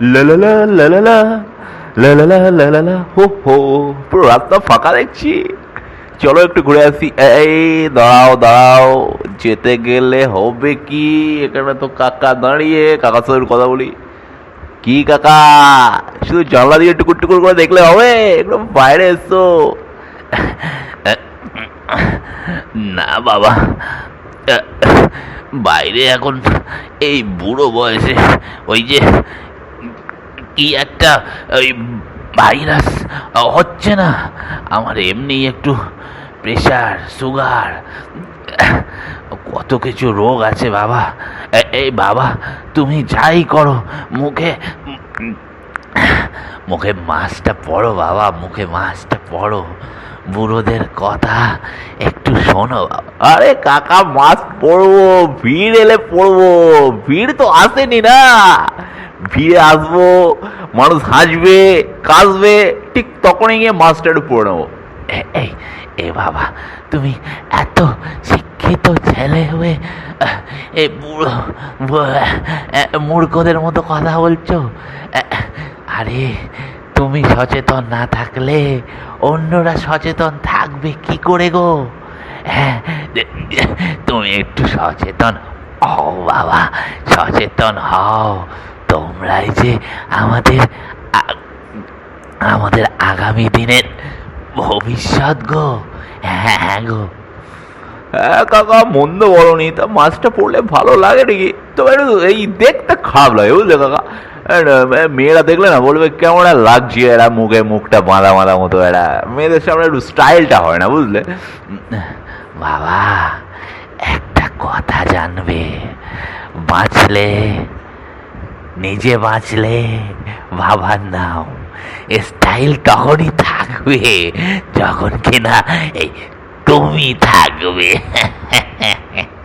লালালা লালালা লালালা লালালা হো হো পুরো রাস্তা ফাঁকা দেখছি। চলো একটু ঘুরে আসি। এই, দাঁড়াও দাঁড়াও। যেতে গেলে হবে কি? এখানে তো কাকা দাঁড়িয়ে, কাকার সাথে কথা বলি। কি কাকা? শুধু জানলা দিয়ে টুকুর টুকুর করে দেখলে হবে? একটু বাইরে এসো। না, বাবা। বাইরে এখন এই বুড়ো বয়সে ওই যে কি একটা, ওই ভাইরাস হচ্ছে না। আমার এমনি একটু প্রেশার সুগার কত কিছু রোগ আছে বাবা। এই বাবা, তুমি যাই করো, মুখে মুখে মাছটা পড়ো বাবা, মুখে মাছটা পড়ো বুড়োদের কথা একটু শোনো আরে কাকা মাছ পড়ব ভিড় এলে পড়ব ভিড় তো আসেনি না। ভিড়ে আসব, মানুষ হাসবে কাশবে ঠিক তখনই গিয়ে মাস্টার পড়ে নেব। এ- বাবা, তুমি এত শিক্ষিত ছেলে হয়ে, এ বুড়ো মূর্খদের মতো কথা বলছো? আরে, তুমি সচেতন না থাকলে অন্যরা সচেতন থাকবে কি করে গো? হ্যাঁ তুমি একটু সচেতন হও বাবা, সচেতন হও। তোমরাই যে আমাদের আমাদের আগামী দিনের ভবিষ্যৎ গো। হ্যাঁ গো। হ্যাঁ কাকা মন্দ বলনি। তা মাছটা পড়লে ভালো লাগে নাকি? তো এই দেখতে খারাপ লাগে বুঝলে কাকা? মেয়েরা দেখলে না বলবে কেমন লাগছে এরা মুখে মুখটা বাঁধা বাঁধা মতো এরা। মেয়েদের সামনে একটু স্টাইলটা হয় না বুঝলে? বাবা একটা কথা জানবে। বাঁচলে নিজে বাঁচলে ভাবার নাও। স্টাইল তখনই থাকবে যখন কিনা এই তুমি থাকবে।